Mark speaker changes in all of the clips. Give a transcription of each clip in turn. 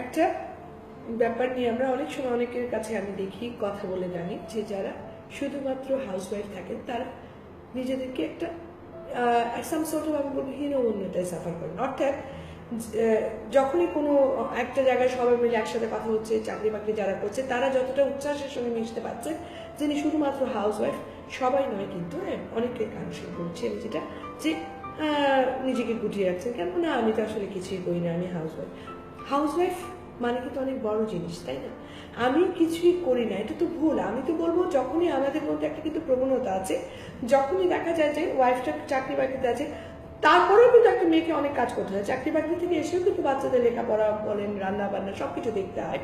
Speaker 1: একটা ব্যাপার নিয়ে আমরা অনেক সময় অনেকের কাছে আমি দেখি, কথা বলে জানি যে যারা শুধুমাত্র হাউসওয়াইফ থাকেন, তারা নিজেদেরকে একটা সাম সর্ট আমি বলব হীনমন্যতায় সাফার করেন। অর্থাৎ যখনই কোনো একটা জায়গায় সবাই মিলে একসাথে কথা হচ্ছে, চাকরি বাকরি যারা করছে, তারা যতটা উচ্ছ্বাসের সঙ্গে মিশতে পারছে, যিনি শুধুমাত্র হাউসওয়াইফ সবাই নয় কিন্তু হ্যাঁ অনেকের কারণে বলছি আমি যেটা, যে নিজেকে গুটিয়ে রাখছেন, কেন না, আমি তো আসলে কিছুই করি না, আমি হাউসওয়াইফ হাউসওয়াইফ মানে কিন্তু অনেক বড় জিনিস, তাই না? আমি কিছুই করি না, এটা তো ভুল। আমি তো বলব যখনই আমাদের মধ্যে একটা কিন্তু প্রবণতা আছে, যখনই দেখা যায় যে ওয়াইফটা চাকরি বাকরিতে আছে, তারপরেও কিন্তু একটা মেয়েকে অনেক কাজ করতে হয়। চাকরি বাকরি থেকে এসেও কিন্তু বাচ্চাদের লেখাপড়া বলেন রান্না বান্না সব কিছু দেখতে হয়।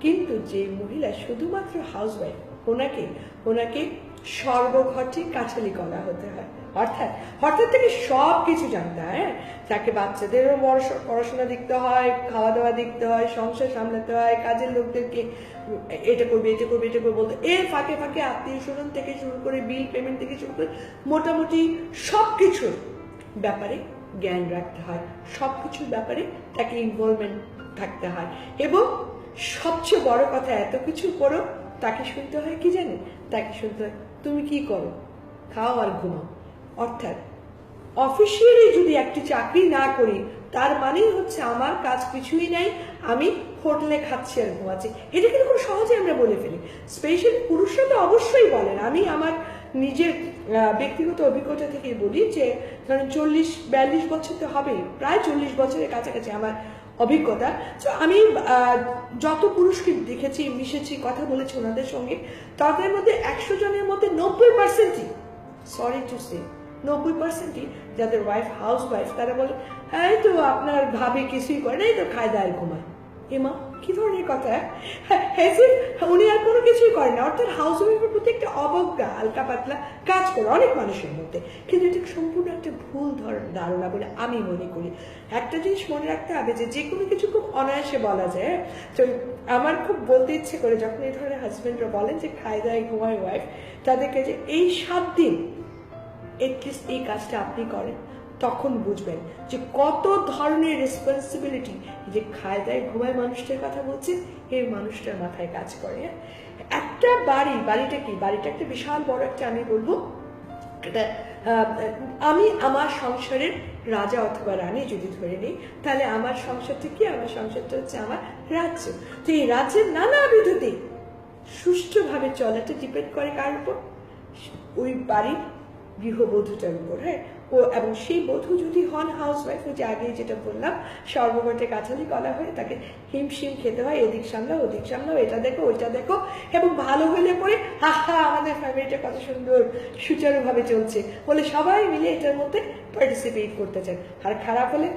Speaker 1: কিন্তু যে মহিলা শুধুমাত্র হাউসওয়াইফ ওনাকে ওনাকে সর্বঘটে কাছালি করা হতে হয়। অর্থাৎ অর্থাৎ থেকে সব কিছু জানতে হয়? হ্যাঁ তাকে বাচ্চাদেরও পড়াশোনা দেখতে হয় খাওয়া দাওয়া দেখতে হয়, সংসার সামলাতে হয়, কাজের লোকদেরকে এটা করবে এটা করবে এটা করবে বলতে, এর ফাঁকে ফাঁকে আত্মীয় স্বজন থেকে শুরু করে বিল পেমেন্ট থেকে শুরু করে মোটামুটি সব কিছুর ব্যাপারে জ্ঞান রাখতে হয়। সব কিছুর ব্যাপারে তাকে ইনভলভমেন্ট থাকতে হয়। এবং সবচেয়ে বড় কথা, এত কিছু করো তাকে শুনতে হয় কি জানেন তাকে শুনতে হয়, তুমি কি করো? খাও আর ঘুমাও। অর্থাৎ অফিসিয়ালি যদি একটি চাকরি না করি, তার মানেই হচ্ছে আমার কাজ কিছুই নাই, আমি হোটেলে খাচ্ছি আর ঘুমাচ্ছি। এটা কিন্তু খুব সহজে আমরা বলে ফেলি। স্পেশালি পুরুষরা তো অবশ্যই বলেন, আমি আমার নিজের ব্যক্তিগত অভিজ্ঞতা থেকে বলি যে, ধরেন চল্লিশ, বিয়াল্লিশ বছর তো হবে প্রায় চল্লিশ বছরের কাছাকাছি আমার অভিজ্ঞতা। তো আমি যত পুরুষকে দেখেছি, মিশেছি, কথা বলেছি ওনাদের সঙ্গে, তাদের মধ্যে একশো জনের মধ্যে নব্বই পার্সেন্টই সরি টু সে নব্বই পার্সেন্টই যাদের ওয়াইফ হাউস ওয়াইফ তারা বলে হ্যাঁ তো আপনার ভাবে কিছুই করে না তো খায় দায় ঘুমায়। এমা কি ধরনের কথা? হ্যাঁ উনি আর কোনো কিছুই করেন না। অর্থাৎ হাউস ওয়াইফের প্রতি একটা অবজ্ঞা হালকা পাতলা কাজ করে অনেক মানুষের মধ্যে। কিন্তু এটা সম্পূর্ণ একটা ভুল ধর- ধারণা বলে আমি মনে করি। একটা জিনিস মনে রাখতে হবে যে যে কোনো কিছু খুব অনায়াসে বলা যায়। হ্যাঁ? তো আমার খুব বলতে ইচ্ছে করে যখন এই ধরনের হাজবেন্ডরা বলেন যে খায় দায় ঘুমায় ওয়াইফ তাদেরকে যে, এই সাত দিন এটলিস্ট এই কাজটা আপনি করেন। তখন বুঝবেন যে কত ধরনের রেসপন্সিবিলিটি যে খায় দায় ঘুমায় মানুষটার কথা বলছে এই মানুষটার মাথায় কাজ করে হ্যাঁ? একটা বাড়ি, বাড়িটা কি? বাড়িটা একটা বিশাল বড় একটা আমি বলব আমি আমার সংসারের রাজা অথবা রানী যদি ধরে নিই, তাহলে আমার সংসারটা কি? আমার সংসারটা হচ্ছে আমার রাজ্য। তো এই রাজ্যের নানাবিধ দিক সুষ্ঠুভাবে চলাটা ডিপেন্ড করে কার উপর? ওই বাড়ির গৃহবধূটার উপর হ্যাঁ? ও এবং সেই বধূ যদি হন হাউস ওয়াইফ যে আগে যেটা বললাম সর্বঘটে কাছালি কলা হয়ে তাকে হিমশিম খেতে হয়, এদিক সামলাও, ওদিক সামলাও, এটা দেখো, ওইটা দেখো, এবং ভালো হলে পরে, আহা, আমাদের ফ্যামিলিটা কত সুন্দর, সুচারুভাবে চলছে। বলে সবাই মিলে এটার মধ্যে পার্টিসিপেট করতে চায়। আর খারাপ হলে,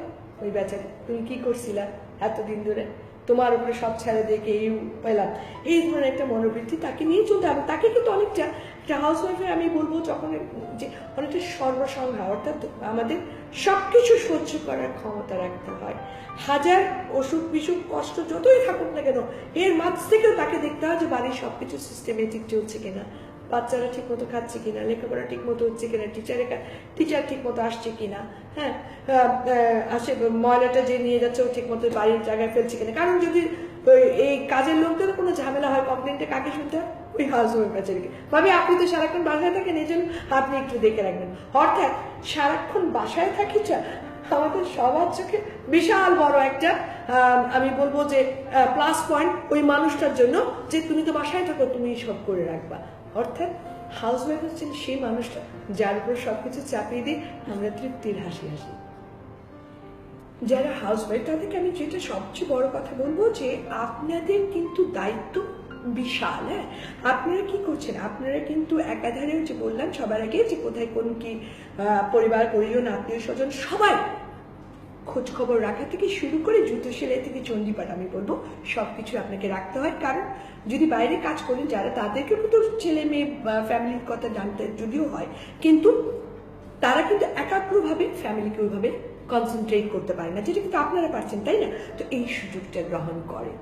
Speaker 1: ওই বেচারে, তুমি কি করছিলা এতদিন ধরে? তোমার উপরে সব ছেড়ে দেখে এই পেলাম এই ধরনের একটা মনোবৃত্তি তাকে নিয়ে চলতে হবে। তাকে কিন্তু অনেকটা একটা হাউস ওয়াইফের আমি বলব যখন যে অনেকটা সর্বসংখ্যা অর্থাৎ আমাদের সবকিছু সহ্য করার ক্ষমতা রাখতে হয়। হাজার অসুখ বিসুখ, কষ্ট যতই থাকুক না কেন, এর মাঝ থেকেও তাকে দেখতে হয় যে বাড়ির সব কিছু সিস্টেমেটিক চলছে কিনা। বাচ্চারা ঠিক মতো খাচ্ছে কিনা, লেখাপড়া ঠিক মতো হচ্ছে কিনা টিচারের টিচার ঠিক মতো আসছে কিনা হ্যাঁ? আসে, ময়লাটা যে নিয়ে যাচ্ছে ও ঠিক মতো বাড়ির জায়গায় ফেলছে কিনা। কারণ যদি এই কাজের লোকদের কোনো ঝামেলা হয় কমপ্লেনটা কাকে শুনতে হয়? ওই হাউস ওয়াইফাচারকে ভাবি, আপনি তো সারাক্ষণ বাসায় থাকেন, এই জন্য আপনি একটু দেখে রাখবেন। অর্থাৎ সারাক্ষণ বাসায় থাকি আমাদের সবার চোখে বিশাল বড় একটা আমি বলব যে প্লাস পয়েন্ট ওই মানুষটার জন্য যে তুমি তো বাসায় থাকো, তুমি সব করে রাখবা। অর্থাৎ হাউস ওয়াইফ হচ্ছেন সেই মানুষটা, যার উপর সবকিছু চাপিয়ে দিই আমরা তৃপ্তির হাসি হাসি। যারা হাউস ওয়াইফ তাদেরকে আমি যেটা সবচেয়ে বড় কথা বলব যে, আপনাদের কিন্তু দায়িত্ব বিশাল হ্যাঁ? আপনারা কি করছেন? আপনারা কিন্তু একাধারে যে বললাম, সবার আগে যে কোথায় কোন কি পরিবার, পরিজন, আত্মীয় স্বজন সবাই খোঁজ খবর রাখা থেকে শুরু করে জুতো সেলাই থেকে চণ্ডীপাঠ আমি বলব সব কিছু আপনাকে রাখতে হয়। কারণ যদি বাইরে কাজ করেন যারা তাদেরকেও তো ছেলে মেয়ে ফ্যামিলির কথা জানতে যদিও হয়, কিন্তু তারা কিন্তু একাগ্রভাবে ফ্যামিলিকে ওইভাবে কনসেন্ট্রেট করতে পারে না, যেটা কিন্তু আপনারা পারছেন, তাই না? তো এই সুযোগটা গ্রহণ করেন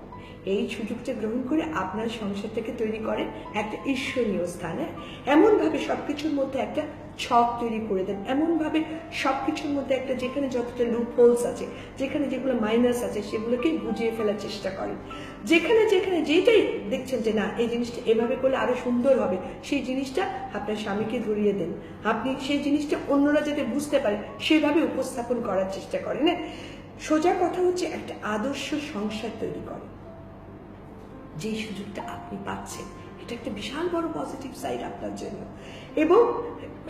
Speaker 1: এই সুযোগটা গ্রহণ করে আপনার সংসারটাকে তৈরি করেন একটা ঈশ্বরীয় স্থানে। এমনভাবে সবকিছুর মধ্যে একটা ছক তৈরি করে দেন। এমনভাবে সব কিছুর মধ্যে একটা যেখানে যতটা লুপ হোলস আছে, যেখানে যেগুলো মাইনাস আছে, সেগুলোকে বুঝিয়ে ফেলার চেষ্টা করেন। যেখানে যেখানে যেটাই দেখছেন যে না, এই জিনিসটা এভাবে করলে আরও সুন্দর হবে, সেই জিনিসটা আপনার স্বামীকে ধরিয়ে দেন। আপনি সেই জিনিসটা অন্যরা যাতে বুঝতে পারে, সেভাবে উপস্থাপন করার চেষ্টা করেন? সোজা কথা হচ্ছে একটা আদর্শ সংসার তৈরি করে যে সুযোগটা আপনি পাচ্ছেন, এটা একটা বিশাল বড় পজিটিভ সাইড আপনার জন্য। এবং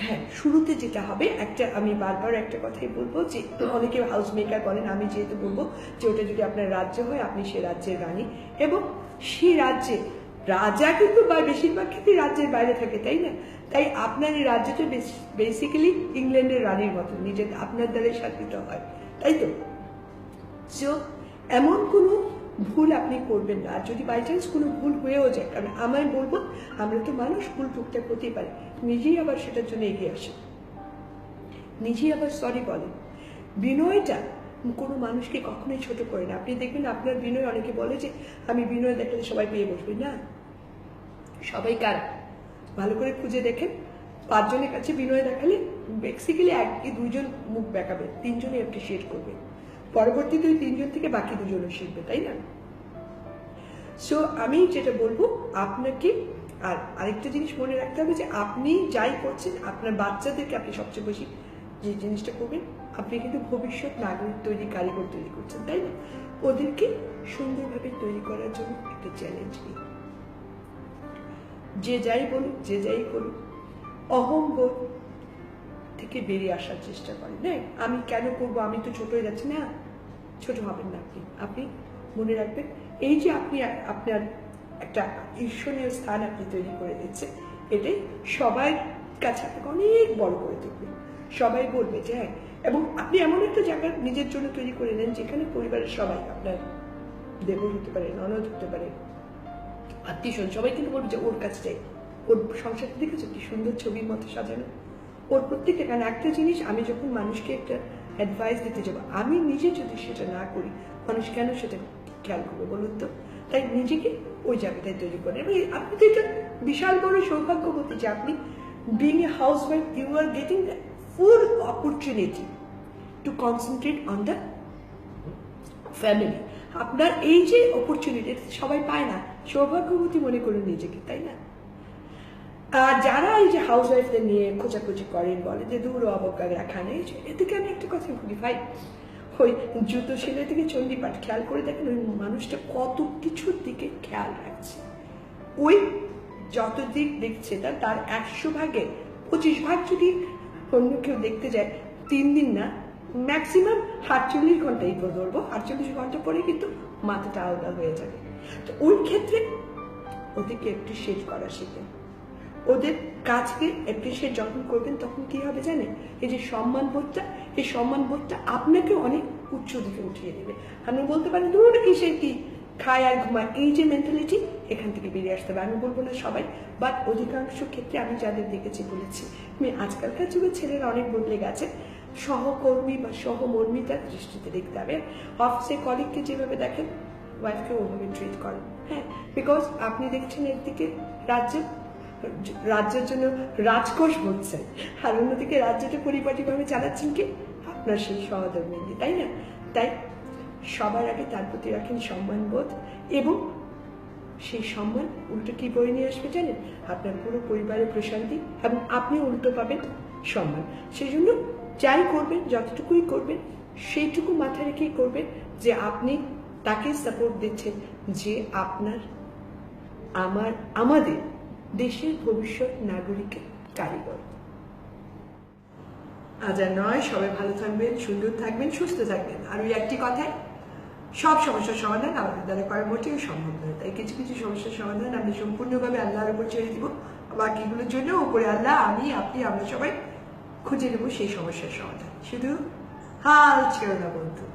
Speaker 1: হ্যাঁ শুরুতে যেটা হবে, একটা আমি বারবার একটা কথাই বলব যে, অনেকে হাউস মেকার বলেন, আমি যেহেতু বলব যে, ওটা যদি আপনার রাজ্য হয়, আপনি সে রাজ্যের রানী। এবং সেই রাজ্যে রাজা কিন্তু বা বেশিরভাগ ক্ষেত্রে রাজ্যের বাইরে থাকে, তাই না? তাই আপনার এই রাজ্যটা বেসিক্যালি ইংল্যান্ডের রানীর মতো, নিজের আপনার দ্বারাই শাসিত হয়, তাই তো? সো এমন কোনো ভুল আপনি করবেন না। আর যদি বাই চান্স কোনো ভুল হয়েও যায়, কারণ আমায় বলব, আমরা তো মানুষ ভুল টুকটাক হতেই পারি। নিজেই আবার সেটার জন্য এগিয়ে আসে নিজেই আবার সরি বলেন। বিনয়টা কোনো মানুষকে কখনোই ছোট করে না। আপনি দেখবেন আপনার বিনয় অনেকে বলে যে, আমি বিনয় দেখালে সবাই পেয়ে বসবে। না। সবাই কারা? ভালো করে খুঁজে দেখেন। পাঁচজনের কাছে বিনয় দেখালে বেসিক্যালি এক কি দুইজন মুখ দেখাবে, তিনজনই অ্যাপ্রিসিয়েট করবে পরবর্তীতে ওই তিনজন থেকে বাকি দুজনও শিখবে, তাই না? সো আমি যেটা বলব, আপনাকে আর আরেকটা জিনিস মনে রাখতে হবে যে, আপনি যাই করছেন, আপনার বাচ্চাদেরকে আপনি সবচেয়ে বেশি যে জিনিসটা করবেন, আপনি কিন্তু ভবিষ্যৎ নাগরিক তৈরি, কারিগর তৈরি করছেন, তাই না? ওদেরকে সুন্দরভাবে তৈরি করার জন্য একটা চ্যালেঞ্জ নিই যে যাই বলুক, যে যাই করুক, অহংবোধ থেকে বেরিয়ে আসার চেষ্টা করেন হ্যাঁ? আমি কেন করব? আমি তো ছোট হয়ে যাচ্ছি, না? ছোট হবেন না আপনি। আপনি মনে রাখবেন, এই যে আপনি আপনার একটা ঈর্ষণীয় স্থান আপনি তৈরি করে দিচ্ছেন এটাই সবার কাছে আপনাকে অনেক বড় করে তুলবে। সবাই বলবে যে হ্যাঁ এবং আপনি এমন একটা জায়গা নিজের জন্য তৈরি করে নেন যেখানে পরিবারের সবাই আপনার দেবর হতে পারে, ননদ হতে পারে, আত্মীয় স্বজন, সবাই কিন্তু বলবে যে ওর কাছে যাই। ওর সংসারটা দেখেছ কি সুন্দর ছবির মতো সাজানো? ওর প্রত্যেকটা কারণ একটা জিনিস, আমি যখন মানুষকে একটা অ্যাডভাইস দিতে যাব। আমি নিজে যদি সেটা না করি, মানুষ কেন সেটা খেয়াল করবে বলুন তো? তাই নিজেকে ওই জায়গাটায় তৈরি করেন। এবং আপনি তো এটা বিশাল বড় সৌভাগ্যবতী যে আপনি being a house wife you are getting full opportunity to concentrate on the family আপনার এই যে অপরচুনিটি সবাই পায় না। সৌভাগ্যবতী মনে করুন নিজেকে, তাই না? আর যারা এই যে হাউস ওয়াইফদের নিয়ে খোঁচাখুচি করেন বলে যে দূর অবজ্ঞা রাখা নেই এদিকে আমি একটা কথা বলি ভাই, ওই জুতো সেলে থেকে চণ্ডীপাঠ খেয়াল করে দেখেন, ওই মানুষটা কত কিছুর দিকে খেয়াল রাখছে। ওই যত দিক দেখছে তার তার একশো ভাগে পঁচিশ ভাগ যদি অন্য কেউ দেখতে যায়, তিন দিন না ম্যাক্সিমাম আটচল্লিশ ঘন্টাই ধরবো। আটচল্লিশ ঘণ্টা পরে কিন্তু মাথাটা আলাদা হয়ে যাবে। তো ওই ক্ষেত্রে ওদেরকে একটু শেষ করা শেখেন। ওদের কাজকে অ্যাপ্রিসিয়েট যখন করবেন, তখন কি হবে জানেন? এই যে সম্মান বোধটা, এই সম্মান বোধটা আপনাকে অনেক উচ্চ দিকে উঠিয়ে দেবে। আপনি বলতে পারেন, ধরুন কিসের কি? খায় আর ঘুমায়, এই যে মেন্টালিটি এখান থেকে বেরিয়ে আসতে হবে। আমি বলব না সবাই বাট অধিকাংশ ক্ষেত্রে আমি যাদের দেখেছি, বলেছি। আমি আজকালকার যুগে ছেলেরা অনেক বদলে গেছে। সহকর্মী বা সহমর্মিতার দৃষ্টিতে দেখতে হবে। অফিসে কলিগকে যেভাবে দেখেন ওয়াইফকে ওভাবে ট্রিট করেন। হ্যাঁ বিকজ আপনি দেখছেন এর দিকে রাজ্য রাজ্যের জন্য রাজকোষ হচ্ছে। আর অন্যদিকে রাজ্যটা পরিপাটিভাবে চালাচ্ছেন কি? আপনার সেই সহধর্মিনী, তাই না? তাই সবার আগে তার প্রতি রাখেন সম্মানবোধ এবং সেই সম্মান উল্টো কি বয়ে নিয়ে আসবে জানেন? আপনার পুরো পরিবারের প্রশান্তি এবং আপনি উল্টো পাবেন সম্মান। সেই জন্য যাই করবেন, যতটুকুই করবেন, সেইটুকু মাথায় রেখেই করবেন যে আপনি তাকে সাপোর্ট দিচ্ছেন যে আপনার, আমার, আমাদের দেশের ভবিষ্যৎ নাগরিকের কারিগর। আজ আর নয়, সবাই ভালো থাকবেন, সুন্দর থাকবেন, সুস্থ থাকবেন। আর ওই একটি কথায়, সব সমস্যার সমাধান আমাদের দ্বারা করা মোটেও সম্ভব নয়। তাই কিছু কিছু সমস্যার সমাধান আমি সম্পূর্ণভাবে আল্লাহর উপর ছেড়ে দিব। বাকিগুলোর জন্য উপরে আল্লাহ, আমি, আপনি, আমরা সবাই খুঁজে নেব সেই সমস্যার সমাধান। শুধু হাল ছেড়ো না বন্ধু।